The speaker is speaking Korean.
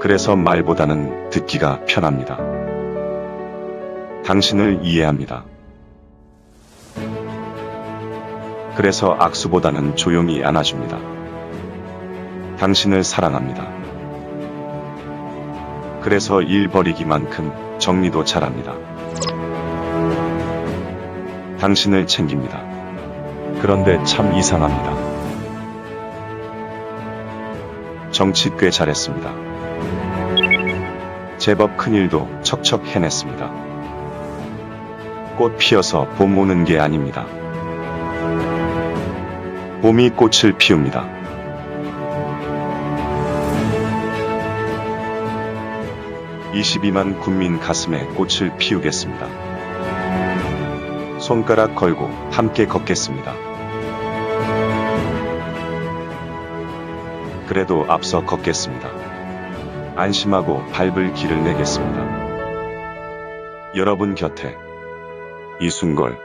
그래서 말보다는 듣기가 편합니다. 당신을 이해합니다. 그래서 악수보다는 조용히 안아줍니다. 당신을 사랑합니다. 그래서 일 버리기만큼 정리도 잘합니다. 당신을 챙깁니다. 그런데 참 이상합니다. 정치 꽤 잘했습니다. 제법 큰일도 척척 해냈습니다. 꽃 피어서 봄 오는 게 아닙니다. 봄이 꽃을 피웁니다. (22만) 국민 가슴에 꽃을 피우겠습니다. 손가락 걸고 함께 걷겠습니다. 그래도 앞서 걷겠습니다. 안심하고 밟을 길을 내겠습니다. 여러분 곁에 이순걸